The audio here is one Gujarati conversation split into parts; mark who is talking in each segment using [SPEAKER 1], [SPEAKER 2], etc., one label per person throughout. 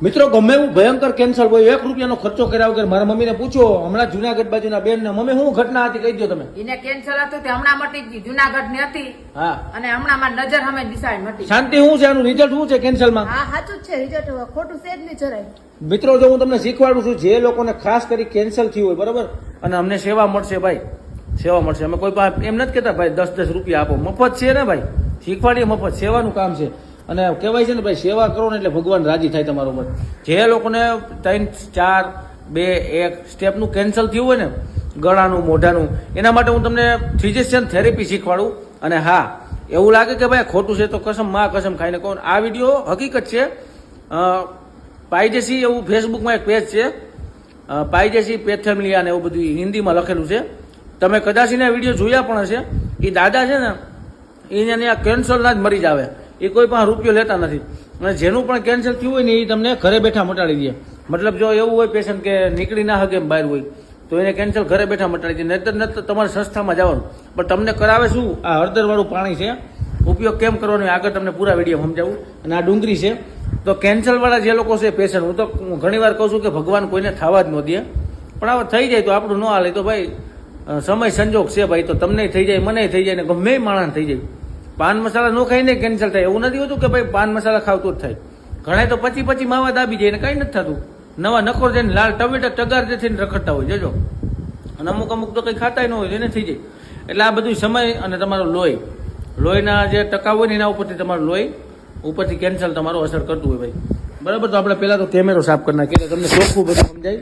[SPEAKER 1] મિત્રો ગમે એવું ભયંકર કેન્સર હોય એક રૂપિયાનો ખર્ચો કર્યા વગર મારા મમ્મીને પૂછો હમણાં જુનાગઢ બાજુના બેન ને મમ્મી શું ઘટના હતી કહી દો તમે.
[SPEAKER 2] એને કેન્સર હતું તે હમણાં મટી ગઈ જુનાગઢની હતી.
[SPEAKER 1] હા.
[SPEAKER 2] અને હમણાં માં નજર સામે દિશાએ મટી
[SPEAKER 1] શાંતિ શું છે આનું? રિઝલ્ટ શું છે કેન્સરમાં
[SPEAKER 3] હા સાચું જ છે રિઝલ્ટ ખોટું છે જ નહીં જરાય.
[SPEAKER 1] મિત્રો જો હું તમને શીખવાડું છું જે લોકોને ખાસ કરી કેન્સર થયું હોય બરોબર? અને અમને સેવા મળશે ભાઈ સેવા મળશે. અમે કોઈ એમ નથી કહેતા ભાઈ દસ દસ રૂપિયા આપો. મફત છે ને ભાઈ? શીખવાડીએ મફત. સેવાનું કામ છે. અને કહેવાય છે ને ભાઈ, સેવા કરો ને એટલે ભગવાન રાજી થાય તમારો ઉપર જે લોકોને ત્રણ, ચાર, બે, એક સ્ટેપનું કેન્સલ થયું હોય ને, ગળાનું, મોઢાનું, એના માટે હું તમને ફિઝિશિયન થેરેપી શીખવાડું. અને હા, એવું લાગે કે ભાઈ, ખોટું છે તો કસમ, માં કસમ ખાઈને કહું. આ વીડિયો હકીકત છે. પાયજેસી એવું ફેસબુકમાં એક પેજ છે. પાઇજેસી પેથેમિલિયા ને એવું બધું હિન્દીમાં લખેલું છે. તમે કદાચ એના વીડિયો જોયા પણ હશે. એ દાદા છે ને એને કેન્સરના જ મરી જ આવે. એ કોઈ પણ રૂપિયો લેતા નથી. અને જેનું પણ કેન્સલ થયું હોય ને એ તમને ઘરે બેઠા મટાડી દે. મતલબ જો એવું હોય પેશન્ટ કે નીકળી ના શકે બહાર હોય, તો એને કેન્સલ ઘરે બેઠા મટાડી દે. નહીતર નહીતર તમારે સંસ્થામાં જવાનું. પણ તમને કરાવે શું? આ હળદરવાળું પાણી છે. ઉપયોગ કેમ કરવાનો આગળ તમને પૂરા વીડિયો સમજાવું. અને આ ડુંગળી છે. તો કેન્સલવાળા જે લોકો છે પેશન્ટ હું તો ઘણી વાર કહું છું કે ભગવાન કોઈને થવા જ ન દે. પણ હવે થઈ જાય તો આપણું ન હાલે. તો ભાઈ સમય સંજોગ છે ભાઈ, તો તમને થઈ જાય, મને થઈ જાય ને ગમે માણસ થઈ જાય. પાન મસાલા ન ખાઈને કેન્સલ થાય. એવું નથી હોતું કે ભાઈ પાન મસાલા ખાવતું જ થાય. ઘણા તો પછી પછી માવા દાબી જાય ને કઈ નથી થતું. નવા નખોર જઈને લાલ ટમેટા ટગાર જે થઈને રખડતા હોય, જજો. અને અમુક અમુક તો કંઈ ખાતાય ન હોય એને થઈ જાય. એટલે આ બધું સમય અને તમારો લોહી. લોહીના જે ટકા હોય ને એના ઉપરથી તમારું લોહી ઉપરથી કેન્સલ તમારું અસર કરતું હોય ભાઈ. બરાબર? તો આપણે પહેલાં તો કેમેરો સાફ કરી નાખીએ તમને ચોખ્ખું બધું સમજાય.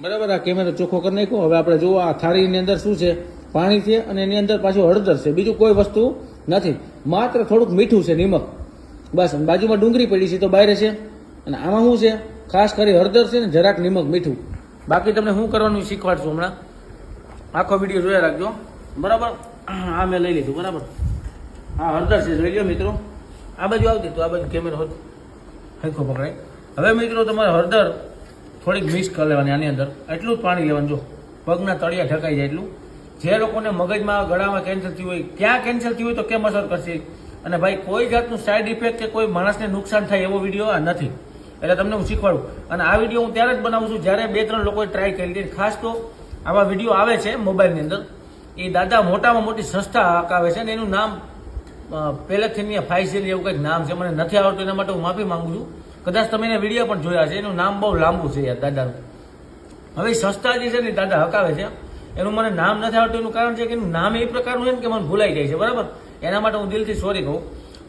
[SPEAKER 1] બરાબર? આ કેમેરો ચોખ્ખો કરી નાખ્યો. હવે આપણે જુઓ આ થાળીની અંદર શું છે? પાણી છે અને એની અંદર પાછું હળદર છે. બીજું કોઈ વસ્તુ નથી. માત્ર થોડુંક મીઠું છે, નિમક. બસ બાજુમાં ડુંગળી પડી છે તો બહાર છે. અને આમાં શું છે? ખાસ કરી હળદર છે ને જરાક નિમક મીઠું. બાકી તમને શું કરવાનું શીખવાડશું હમણાં. આખો વીડિયો જોયા રાખજો. બરાબર? આ મેં લઈ લીધું, બરાબર? હા, હળદર છે, જોઈ લો મિત્રો. આ બાજુ આવતી તો આ બાજુ કેમેરો હતો. હરખો પકડાય. હવે મિત્રો તમારે હળદર થોડીક મિક્સ કરી લેવાની આની અંદર. એટલું જ પાણી લેવાનું, જો પગના તળિયા ઢકાઈ જાય એટલું. જે લોકોને મગજમાં ગળામાં કેન્સર થયું હોય, ક્યાં કેન્સર થયું હોય તો કેમ અસર કરશે? અને ભાઈ, કોઈ જાતનું સાઈડ ઇફેક્ટ કે કોઈ માણસને નુકસાન થાય એવો વીડિયો આ નથી. એટલે તમને હું શીખવાડું. અને આ વીડિયો હું ત્યારે જ બનાવું છું જ્યારે બે ત્રણ લોકોએ ટ્રાય કરી હતી ખાસ તો આવા વીડિયો આવે છે મોબાઈલની અંદર. એ દાદા મોટામાં મોટી સંસ્થા હકાવે છે અને એનું નામ પહેલેથી ફાઇસેલ એવું કંઈક નામ છે. મને નથી આવડતું, એના માટે હું માફી માંગુ છું. કદાચ તમે એને વીડિયો પણ જોયા છે. એનું નામ બહુ લાંબુ છે યાર, દાદાનું. હવે સંસ્થા જે છે ને દાદા હકાવે છે. એનું મને નામ નથી આવડતું એનું કારણ છે કે એનું નામ એ પ્રકારનું છે ને કે મને ભૂલાઈ જાય છે, બરાબર? એના માટે હું દિલથી સોરી કહું.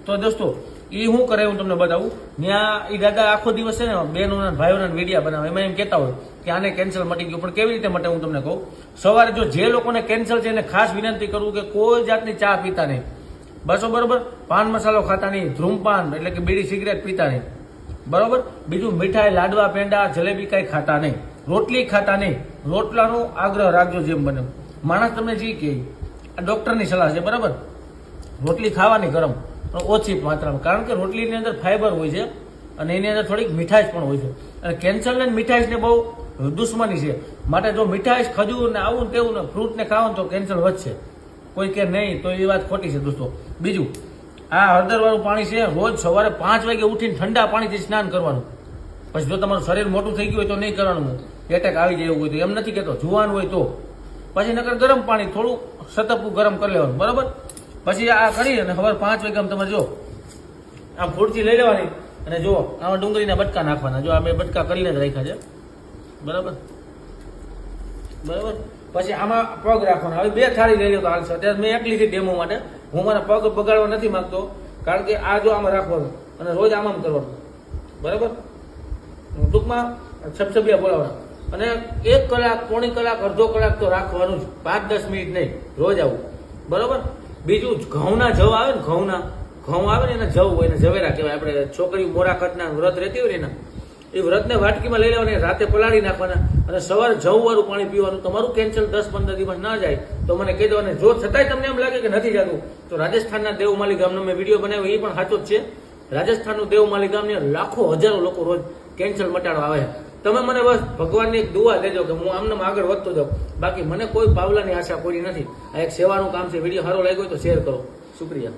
[SPEAKER 1] તો દોસ્તો એ શું કરે હું તમને બતાવું. ત્યાં એ દાદા આખો દિવસ છે ને બહેનોના ભાઈઓના વિડીયા બનાવે. એમાં એમ કહેતા હોય કે આને કેન્સલ મટી ગયું. પણ કેવી રીતે મટે હું તમને કહું? સવારે જો જે લોકોને કેન્સલ છે એને ખાસ વિનંતી કરું કે કોઈ જાતની ચા પીતા નહીં. બસો બરોબર? પાન મસાલો ખાતા નહીં, ધૂમપાન, એટલે કે બીડી સિગરેટ પીતા નહીં. બરોબર? બીજું મીઠાઈ, લાડવા, પેંડા, જલેબી કાંઈ ખાતા નહીં. રોટલી ખાતા નહીં રોટલાનો આગ્રહ રાખજો જેમ બને. માણસ તમને જે કહે, આ ડૉક્ટરની સલાહ છે, બરાબર? રોટલી ખાવાની ગરમ, પણ ઓછી માત્રામાં. કારણ કે રોટલીની અંદર ફાઈબર હોય છે અને એની અંદર થોડીક મીઠાશ પણ હોય છે. અને કેન્સરને મીઠાશને બહુ દુશ્મની છે. માટે જો મીઠાશ ખજૂર ને આવું ને તેવું ને ફ્રૂટ ને ખાવાનું તો કેન્સર વધશે. કોઈ કે નહીં, તો એ વાત ખોટી છે દોસ્તો. બીજું, આ હળદરવાળું પાણી છે, રોજ સવારે પાંચ વાગે ઉઠીને ઠંડા પાણીથી સ્નાન કરવાનું. પછી જો તમારું શરીર મોટું થઈ ગયું હોય તો નહીં કરવાનું. એટેક આવી જાય એવું હોય તો એમ નથી કહેતો જુવાન હોય તો. પછી નકર ગરમ પાણી થોડું સતપું ગરમ કરી લેવાનું, બરાબર? પછી આ કરી અને ખબર પાંચ વાગે તમે જો, આમ ખુરચી લઈ લેવાની અને જુઓ આમાં ડુંગળીના બટકા નાખવાના. જો આ મેં બટકા કરીને જ રાખ્યા છે. બરાબર? બરાબર? પછી આમાં પગ રાખવાના. હવે બે થાળી લઈ લો તો હાલશે. અત્યારે મેં એકલી લીધી ડેમો માટે. હું મારા પગ બગાડવા નથી માંગતો, કારણ કે આ જો આમાં રાખવાનું અને રોજ આમ આમ કરવાનું. બરાબર? ટૂંકમાં છબછબિયા બોલાવવાના. અને એક કલાક, પોણી કલાક, અડધો કલાક તો રાખવાનું જ. પાંચ, દસ મિનિટ નહીં. રોજ આવું. બરાબર? બીજું ઘઉંના જવ આવે ને, ઘઉંના. ઘઉં આવે ને, એના જવ હોય, એને ઝવેરા કહેવાય. આપણે છોકરી મોરા વ્રત રહેતી હોય ને એના. એ વ્રતને વાટકીમાં લઈ લેવાના રાતે પલાળી નાખવાના અને સવારે જવવાળું પાણી પીવાનું. તમારું કેન્સલ દસ પંદર દિવસ ના જાય તો મને કહી દો અને જો છતાંય તમને એમ લાગે કે નથી જતું તો રાજસ્થાનના દેવમાલી ગામનો મેં વીડિયો બનાવ્યો, એ પણ સાચો જ છે. રાજસ્થાનનું દેવમાલી ગામની લાખો હજારો લોકો રોજ કેન્સલ મટાડવા આવે. તમે મને બસ ભગવાનની એક દુઆ દેજો કે હું આમને આગળ વધતો જાઉં. બાકી મને કોઈ પાવલાની આશા પૂરી નથી. આ એક સેવાનું કામ છે. વીડિયો સારો લાગ્યો તો શેર કરો. શુક્રિયા.